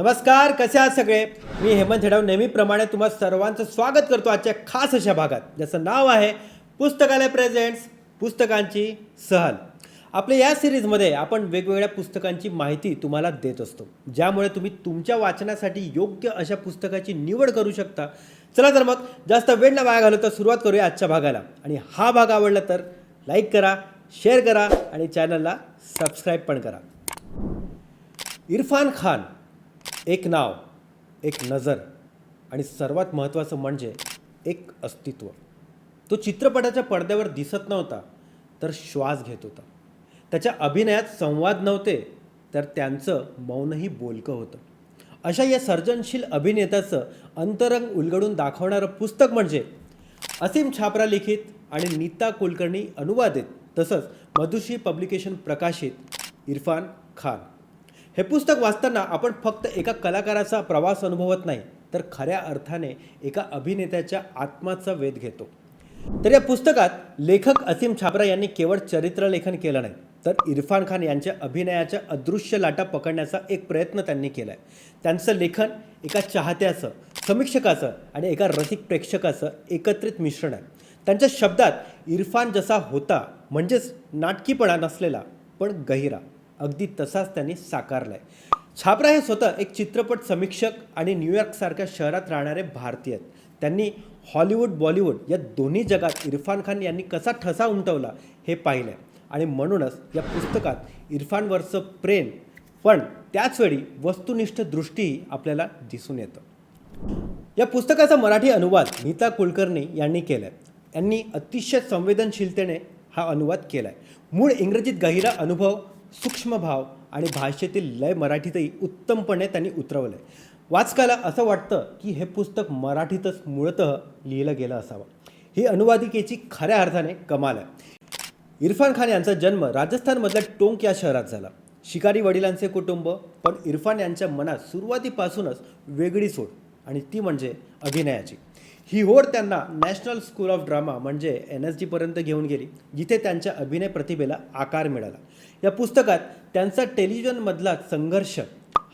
नमस्कार कसे आहात सगळे? मी हेमंत हेडाव. नेहमीप्रमाणे तुम्हा सर्वांचं स्वागत करतो आजच्या खास अशा भागात. ज्याचं नाव आहे पुस्तकालय प्रेझेंट्स पुस्तकांची सहल. आपल्या या सिरीजमध्ये आपण वेगवेगळ्या पुस्तकांची माहिती तुम्हाला देत असतो. ज्यामुळे तुम्ही तुमच्या वाचनासाठी योग्य अशा पुस्तकाची निवड करू शकता. चला तर मग जास्त वेळ न वाया घालवता सुरुवात करूया आजच्या भागाला. आणि हा भाग आवडला तर लाईक करा शेअर करा आणि चॅनलला सबस्क्राईब पण करा. इरफान खान एक नाव एक नजर आणि सर्वात महत्त्वाचं म्हणजे एक अस्तित्व. तो चित्रपटाच्या पडद्यावर दिसत नव्हता तर श्वास घेत होता. त्याच्या अभिनयात संवाद नव्हते तर त्यांचं मौनही बोलकं होतं. अशा या सर्जनशील अभिनेत्याचं अंतरंग उलगडून दाखवणारं पुस्तक म्हणजे असीम छापरा लिखित आणि नीता कुलकर्णी अनुवादित तसंच मधुशी पब्लिकेशन प्रकाशित इरफान खान. हे पुस्तक वाचताना आपण फक्त एका कलाकाराचा प्रवास अनुभवत नाही तर खऱ्या अर्थाने एका अभिनेत्याच्या आत्माचा वेध घेतो. तर या पुस्तकात लेखक असीम छाबरा यांनी केवळ चरित्रलेखन केलं नाही तर इरफान खान यांच्या अभिनयाच्या अदृश्य लाटा पकडण्याचा एक प्रयत्न त्यांनी केला आहे त्यांचं लेखन एका चाहत्याचं समीक्षकाचं आणि एका रसिक प्रेक्षकाचं एकत्रित मिश्रण आहे. त्यांच्या शब्दात इरफान जसा होता म्हणजेच नाटकीपणा नसलेला पण गहिरा. अगदी तसाच त्यांनी साकारला आहे छापरा हे स्वतः एक चित्रपट समीक्षक आणि न्यूयॉर्कसारख्या शहरात राहणारे भारतीय आहेत. त्यांनी हॉलिवूड बॉलिवूड या दोन्ही जगात इरफान खान यांनी कसा ठसा उमटवला हे पाहिलं आहे आणि म्हणूनच या पुस्तकात इरफानवरचं प्रेम पण त्याचवेळी वस्तुनिष्ठ दृष्टीही आपल्याला दिसून येतं. या पुस्तकाचा मराठी अनुवाद नीता कुलकर्णी यांनी केला आहे यांनी अतिशय संवेदनशीलतेने हा अनुवाद केला आहे मूळ इंग्रजीत गहिरा अनुभव सूक्ष्म भाव आणि भाषेतील लय मराठीतही उत्तमपणे त्यांनी उतरवलं आहे वाचकाला असं वाटतं की हे पुस्तक मराठीतच मूळतः लिहिलं गेलं असावं. ही अनुवादिकेची खऱ्या अर्थाने कमाल आहे. इरफान खान यांचा जन्म राजस्थानमधल्या टोंक या शहरात झाला. शिकारी वडिलांचे कुटुंब पण इरफान यांच्या मनात सुरुवातीपासूनच वेगळी सोड आणि ती म्हणजे अभिनयाची. ही होड त्यांना नॅशनल स्कूल ऑफ ड्रामा म्हणजे एन एस जीपर्यंत घेऊन गेली जिथे त्यांच्या अभिनय प्रतिभेला आकार मिळाला. या पुस्तकात त्यांचा टेलिव्हिजनमधला संघर्ष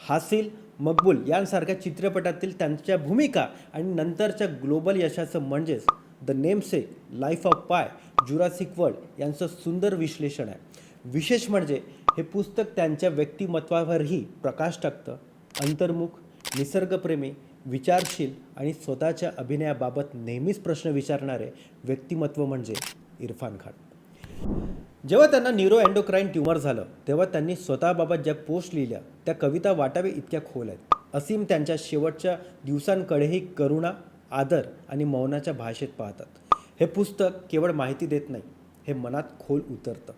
हासिल मकबूल यांसारख्या चित्रपटातील त्यांच्या भूमिका आणि नंतरच्या ग्लोबल यशाचं म्हणजेच the Namesake Life of Pi Jurassic World यांचं सुंदर विश्लेषण आहे. विशेष म्हणजे हे पुस्तक त्यांच्या व्यक्तिमत्वावरही प्रकाश टाकतं. अंतर्मुख निसर्गप्रेमी विचारशील आणि स्वतःच्या अभिनयाबाबत नेहमीच प्रश्न विचारणारे व्यक्तिमत्व म्हणजे इरफान खान. जेव्हा त्यांना न्यूरो अँडोक्राईन ट्युमर झालं तेव्हा त्यांनी स्वतःबाबत ज्या पोस्ट लिहिल्या त्या कविता वाटावे इतक्या खोल आहेत. असीम त्यांच्या शेवटच्या दिवसांकडेही करुणा आदर आणि मौनाच्या भाषेत पाहतात. हे पुस्तक केवळ माहिती देत नाही हे मनात खोल उतरतं.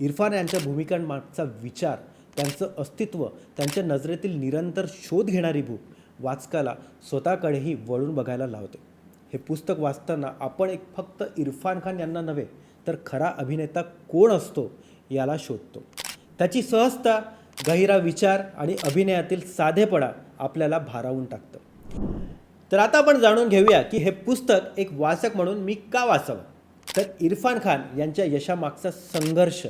इरफान यांच्या भूमिकांमागचा विचार त्यांचं अस्तित्व त्यांच्या नजरेतील निरंतर शोध घेणारी भूक वाचकाला स्वतःकडेही वळून बघायला लावते. हे पुस्तक वाचताना आपण एक फक्त इरफान खान यांना नव्हे तर खरा अभिनेता कोण असतो याला शोधतो. त्याची सहजता गहिरा विचार आणि अभिनयातील साधेपणा आपल्याला भारावून टाकतं. तर आता आपण जाणून घेऊया की हे पुस्तक एक वाचक म्हणून मी का वाचावं? तर इरफान खान यांच्या यशामागचा संघर्ष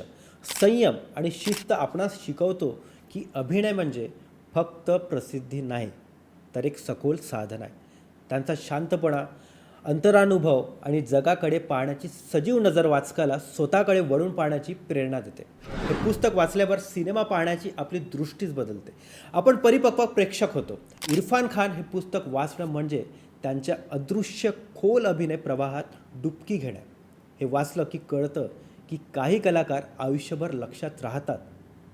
संयम आणि शिस्त आपणास शिकवतो की अभिनय म्हणजे फक्त प्रसिद्धी नाही. तर एक सखोल साधन आहे. त्यांचा शांतपणा अंतरानुभव आणि जगाकडे पाहण्याची सजीव नजर वाचकाला स्वतःकडे वळून पाहण्याची प्रेरणा देते. हे पुस्तक वाचल्यावर सिनेमा पाहण्याची आपली दृष्टीच बदलते. आपण परिपक्व प्रेक्षक होतो. इरफान खान हे पुस्तक वाचणं म्हणजे त्यांच्या अदृश्य खोल अभिनय प्रवाहात डुबकी घेणं. हे वाचलं की कळतं की काही कलाकार आयुष्यभर लक्षात राहतात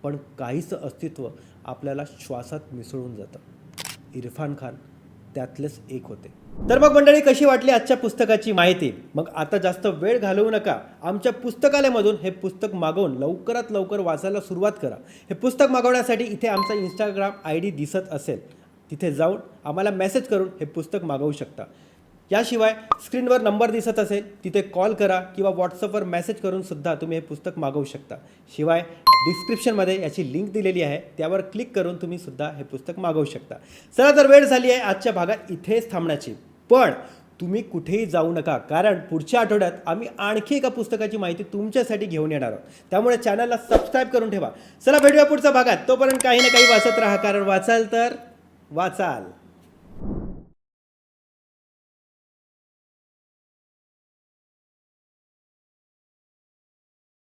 पण काहीचं अस्तित्व आपल्याला श्वासात मिसळून जातं. इरफान खान त्यातलेच एक होते. तर मग मंडळी कशी वाटली आजच्या पुस्तकाची माहिती? मग आता जास्त वेळ घालवू नका. आमच्या पुस्तकालयामधून हे पुस्तक मागवून लवकरात लवकर वाचायला सुरुवात करा. हे पुस्तक मागवण्यासाठी इथे आमचा इंस्टाग्राम आय डी दिसत असेल. तिथे जाऊन आम्हाला मेसेज करून हे पुस्तक मागवू शकता. याशिवाय स्क्रीनवर नंबर दिसत असेल तिथे कॉल करा किंवा व्हॉट्सअपवर मेसेज करून सुद्धा तुम्ही हे पुस्तक मागवू शकता. शिवाय डिस्क्रिप्शनमध्ये याची लिंक दिलेली आहे त्यावर क्लिक करून तुम्ही सुद्धा हे पुस्तक मागवू शकता. चला तर वेळ झाली आहे आजच्या भागात इथेच थांबण्याची. पण तुम्ही कुठेही जाऊ नका कारण पुढच्या आठवड्यात आम्ही आणखी एका पुस्तकाची माहिती तुमच्यासाठी घेऊन येणार आहोत. त्यामुळे चॅनलला सबस्क्राईब करून ठेवा. चला भेटूया पुढच्या भागात. तोपर्यंत काही ना काही वाचत राहा कारण वाचाल तर वाचाल.